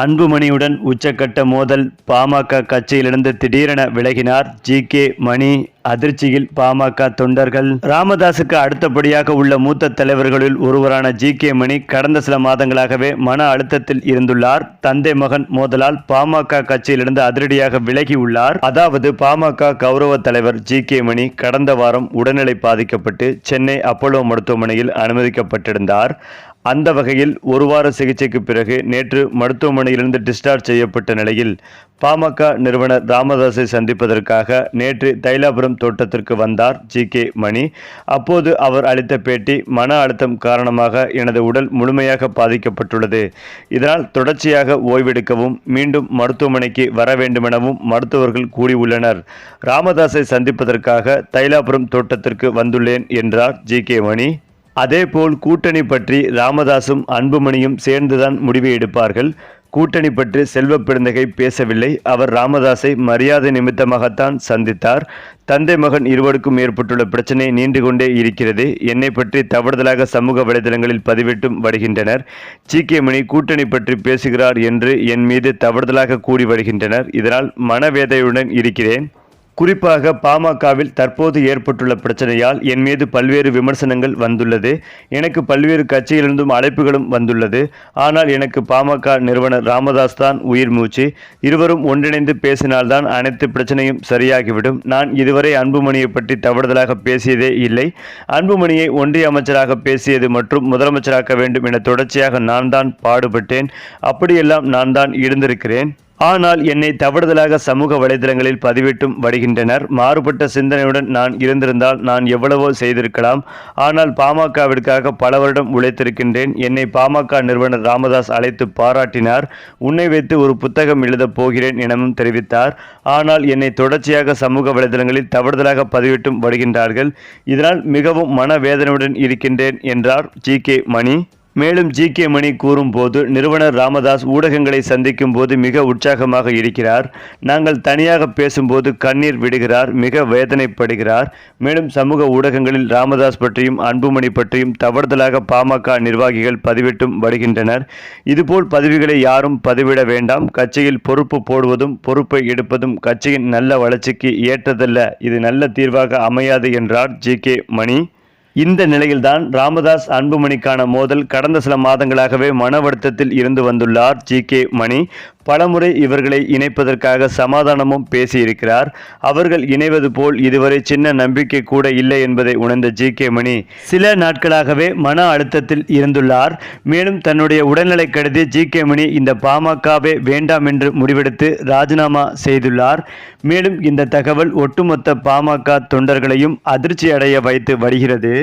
அன்புமணியுடன் உச்சக்கட்ட மோதல் பாமக கட்சியிலிருந்து திடீரென விலகினார். ஜி. கே. மணி அதிர்ச்சியில் பாமக தொண்டர்கள். ராமதாசுக்கு அடுத்தபடியாக உள்ள மூத்த தலைவர்களில் ஒருவரான ஜி. கே. மணி கடந்த சில மாதங்களாகவே மன அழுத்தத்தில் இருந்துள்ளார். தந்தை மகன் மோதலால் பாமக கட்சியிலிருந்து அதிரடியாக விலகியுள்ளார் அதாவது பாமக கௌரவ தலைவர் ஜி. கே. மணி கடந்த வாரம் உடல்நிலை பாதிக்கப்பட்டு சென்னை அப்போலோ மருத்துவமனையில் அனுமதிக்கப்பட்டிருந்தார். அந்த வகையில் ஒரு வார சிகிச்சைக்கு பிறகு நேற்று மருத்துவமனையிலிருந்து டிஸ்சார்ஜ் செய்யப்பட்ட நிலையில் பாமக நிறுவனர் ராமதாஸை சந்திப்பதற்காக நேற்று தைலாபுரம் தோட்டத்திற்கு வந்தார் ஜி கே மணி. அப்போது அவர் அளித்த பேட்டி மன அழுத்தம் காரணமாக எனது உடல் முழுமையாக பாதிக்கப்பட்டுள்ளது. இதனால் தொடர்ச்சியாக ஓய்வெடுக்கவும் மீண்டும் மருத்துவமனைக்கு வர வேண்டுமெனவும் மருத்துவர்கள் கூறியுள்ளனர். ராமதாஸை சந்திப்பதற்காக தைலாபுரம் தோட்டத்திற்கு வந்துள்ளேன் என்றார் ஜி கே மணி. அதேபோல் கூட்டணி பற்றி ராமதாசும் அன்புமணியும் சேர்ந்துதான் முடிவை எடுப்பார்கள். கூட்டணி பற்றி செல்வ பெருந்தகை பேசவில்லை. அவர் ராமதாஸை மரியாதை நிமித்தமாகத்தான் சந்தித்தார். தந்தை மகன் இருவருக்கும் ஏற்பட்டுள்ள பிரச்சனை நீண்டு கொண்டே இருக்கிறது. என்னை பற்றி தவறுதலாக சமூக வலைதளங்களில் பதிவிட்டும் வருகின்றனர். சீக்கியமணி மணி கூட்டணி பற்றி பேசுகிறார் என்று என் மீது தவறுதலாக கூடி வருகின்றனர். இதனால் மனவேதையுடன் இருக்கிறேன். குறிப்பாக பாமகவில் தற்போது ஏற்பட்டுள்ள பிரச்சனையால் என் மீது பல்வேறு விமர்சனங்கள் வந்துள்ளது. எனக்கு பல்வேறு கட்சியிலிருந்தும் அழைப்புகளும் வந்துள்ளது. ஆனால் எனக்கு பாமக நிறுவனர் ராமதாஸ் தான் உயிர் மூச்சு. இருவரும் ஒன்றிணைந்து பேசினால்தான் அனைத்து பிரச்சனையும் சரியாகிவிடும். நான் இதுவரை அன்புமணியை பற்றி தவறுதலாக பேசியதே இல்லை. அன்புமணியை ஒன்றிய அமைச்சராக பேசியது மற்றும் முதலமைச்சராக்க வேண்டும் என தொடர்ச்சியாக நான் தான் பாடுபட்டேன். அப்படியெல்லாம் நான் தான் இருந்திருக்கிறேன். ஆனால் என்னை தவறுதலாக சமூக வலைதளங்களில் பதிவிட்டும் வருகின்றனர் மாறுபட்ட சிந்தனையுடன் நான் இருந்திருந்தால் நான் எவ்வளவோ செய்திருக்கலாம். ஆனால் பாமகவிற்காக பல வருடம் உழைத்திருக்கின்றேன். என்னை பாமக நிறுவனர் ராமதாஸ் அழைத்து பாராட்டினார். உன்னை வைத்து ஒரு புத்தகம் எழுதப் போகிறேன் எனவும் தெரிவித்தார். ஆனால் என்னை தொடர்ச்சியாக சமூக வலைதளங்களில் தவறுதலாக பதிவிட்டும் வருகின்றார்கள் இதனால் மிகவும் மனவேதனையுடன் இருக்கின்றேன் என்றார் ஜி கே மணி. மேலும் ஜி கே மணி கூறும்போது நிறுவனர் ராமதாஸ் ஊடகங்களை சந்திக்கும் போது மிக உற்சாகமாக இருக்கிறார். நாங்கள் தனியாக பேசும்போது கண்ணீர் விடுகிறார் மிக வேதனைப்படுகிறார். மேலும் சமூக ஊடகங்களில் ராமதாஸ் பற்றியும் அன்புமணி பற்றியும் தவறுதலாக பாமக நிர்வாகிகள் பதிவிட்டும் வருகின்றனர். இதுபோல் பதிவுகளை யாரும் பதிவிட வேண்டாம். கட்சியில் பொறுப்பு போடுவதும் பொறுப்பை எடுப்பதும் கட்சியின் நல்ல வளர்ச்சிக்கு ஏற்றதல்ல. இது நல்ல தீர்வாக அமையாது என்றார் ஜி கே மணி. இந்த நிலையில்தான் ராமதாஸ் அன்புமணிக்கான மோதல் கடந்த சில மாதங்களாகவே மன வருத்தத்தில் இருந்து வந்துள்ளார் ஜி கே மணி. பலமுறை இவர்களை இணைப்பதற்காக சமாதானமும் பேசியிருக்கிறார். அவர்கள் இணைவது போல் இதுவரை சின்ன நம்பிக்கை கூட இல்லை என்பதை உணர்ந்த ஜி கே மணி சில நாட்களாகவே மன அழுத்தத்தில் இருந்துள்ளார். மேலும் தன்னுடைய உடல்நிலை கருதி ஜி கே மணி இந்த பாமகவே வேண்டாம் என்று முடிவெடுத்து ராஜினாமா செய்துள்ளார். மேலும் இந்த தகவல் ஒட்டுமொத்த பாமக தொண்டர்களையும் அதிர்ச்சி அடைய வைத்து வருகிறது.